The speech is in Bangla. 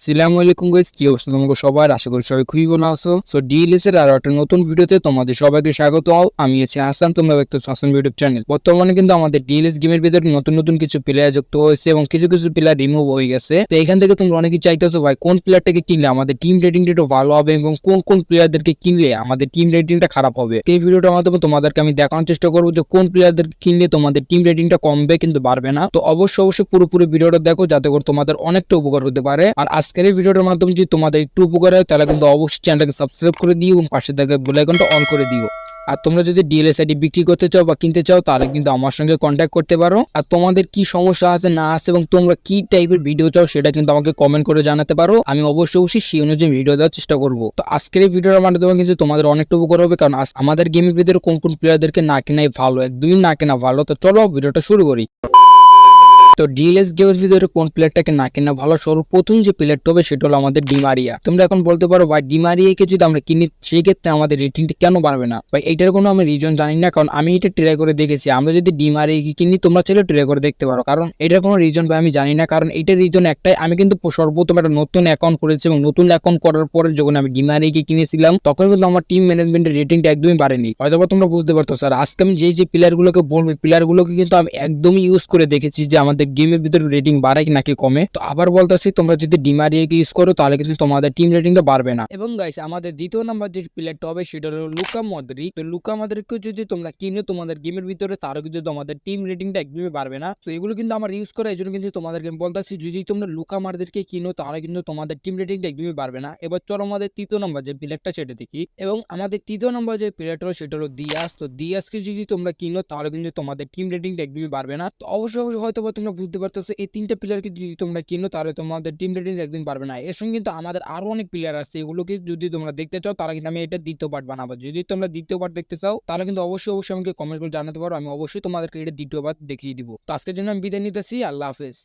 আসসালামু আলাইকুম গাইস কি অবস্থা তোমাকে সবার? আশা করি সবাই খুবই ভালো আছো। সো ডিএলএস এর আরও একটা নতুন ভিডিওতে তোমাদের সবাইকে স্বাগত। আমি আছি হাসান, তোমরা দেখতেছো হাসান ইউটিউব চ্যানেল বর্তমানে কিন্তু আমাদের ডিএলএস গেমের ভিতরে নতুন নতুন কিছু প্লেয়ার যুক্ত হয়েছে এবং কিছু কিছু প্লেয়ার রিমুভ হয়ে গেছে। তো এখান থেকে তোমরা অনেকেই চাইতেছো, ভাই, কোন প্লেয়ারটাকে কিনলে আমাদের টিম রেটিংটা একটু ভালো হবে এবং কোন কোন প্লেয়ারদেরকে কিনলে আমাদের টিম রেটিংটা খারাপ হবে? এই ভিডিওটার মাধ্যমে তোমাদেরকে আমি দেখানোর চেষ্টা করব যে কোন প্লেয়ারদেরকে কিনলে তোমাদের টিম রেটিংটা কমবে কিন্তু বাড়বে না। তো অবশ্যই অবশ্যই পুরোপুরি ভিডিওটা দেখো, যাতে করে তোমাদের অনেকটা উপকার হতে পারে। আর আজকের এই ভিডিওটার মাধ্যমে যদি তোমাদের একটু উপকার হয়, তাহলে কিন্তু অবশ্যই চ্যানেলটাকে সাবস্ক্রাইব করে দিও এবং পাশে থাকা বেল আইকনটা অন করে দিও। আর তোমরা যদি ডিএলএস আইডি বিক্রি করতে চাও বা কিনতে চাও, তাহলে কিন্তু আমার সঙ্গে কন্ট্যাক্ট করতে পারো। আর তোমাদের কি সমস্যা আছে, না আছে, এবং তোমরা কি টাইপের ভিডিও চাও, সেটা কিন্তু আমাকে কমেন্ট করে জানাতে পারো। আমি অবশ্যই অবশ্যই সেই অনুযায়ী ভিডিও দেওয়ার চেষ্টা করব। তো আজকের এই ভিডিওর মাধ্যমে কিন্তু তোমাদের অনেকটা উপকার হবে, কারণ আমাদের গেমের ভিতরে কোন কোন প্লেয়ারদেরকে না কেনাই ভালো একদমই না কেনা ভালো। তো চলো ভিডিওটা শুরু করি। তো ডিএলএস গেমের ভিতরে কোন প্লেয়ারটাকে না কেনা ভালো, সর্বপ্রথম যে প্লেয়ারটা হবে সেটা হলো আমাদের ডিমারিয়া তোমরা এখন বলতে পারো, ভাই ডিমারিয়াকে যদি আমরা কিনি সেই ক্ষেত্রে আমাদের রেটিংটা কেন বাড়বে না? ভাই, এটার কোনো আমি রিজন জানি না, কারণ আমি এটা ট্রাই করে দেখেছি। আমরা যদি ডিমারিয়াকে কিনি, তোমরা চাইলে ট্রাই করে দেখতে পারো। কারণ এটার কোনো রিজন ভাই, আমি জানি না। কারণ এটার রিজন একটাই, আমি কিন্তু সর্বপ্রথম একটা নতুন অ্যাকাউন্ট করেছি এবং নতুন অ্যাকাউন্ট করার পরে যখন আমি ডিমারিয়াকে কিনেছিলাম, তখন কিন্তু আমার টিম ম্যানেজমেন্টের রেটিংটা একদমই বাড়েনি। হয়তো তোমরা বুঝতে পারতো স্যার আজকে আমি যেই যে প্লেয়ারগুলোকে বলব প্লেয়ারগুলোকে কিন্তু আমি একদমই ইউজ করে দেখেছি যে আমাদের গেমের ভিতরে রেটিং বাড়ায় নাকি কমে? তো আবার বলতেছি, তোমরা যদি ডিমারিয়াকে ইউজ করো, তাহলে কিন্তু তোমাদের টিম রেটিংটা বাড়বে না। এবং গাইস আমাদের দ্বিতীয় নাম্বার যে প্লেয়ারটা হবে, সেটা হলো লুকা মদ্রিক তো লুকা মদ্রিককে যদি তোমরা কিনো, তোমাদের গেমের ভিতরে, তারও কিন্তু তোমাদের টিম রেটিংটা একদমই বাড়বে না। তো এগুলো কিন্তু আমার ইউজ করা এই জন্য কিন্তু তোমাদেরকে আমি বলতেছি, যদি তোমরা লুকা মারদেরকে কিনো, তাহলে কিন্তু তোমাদের টিম রেটিংটা একদমই বাড়বে না। এবার চলো আমাদের তৃতীয় নম্বর যে প্লেয়ারটা সেটা দেখি। এবং আমাদের তৃতীয় নম্বর যে প্লেয়ারটা সেটা হলো দিয়াস। তো দিয়াসকে যদি তোমরা কিনো, তাহলে কিন্তু তোমাদের টিম রেটিংটা একদমই বাড়বে না। তো অবশ্যই অবশ্যই হয়তো তোমরা বুঝতে পারতেছো, এই তিনটা প্লেয়ারকে যদি তোমরা কিনো, তাহলে তোমাদের টিম রেটিংস একদিন পারবে না। এর সঙ্গে কিন্তু আমাদের আরও অনেক প্লেয়ার আছে, এগুলোকে যদি তোমরা দেখতে চাও, তারা কিন্তু আমি এটা দ্বিতীয় পার্ট বানাবো। যদি তোমরা দ্বিতীয় পার্ট দেখতে চাও, তাহলে কিন্তু অবশ্যই অবশ্যই আমাকে কমেন্ট করে জানাতে পারো, আমি অবশ্যই তোমাদেরকে এটা দ্বিতীয় পার্ট দেখিয়ে দিব। তো আজকের জন্য আমি বিদায় নিতেছি, আল্লাহ হাফেজ।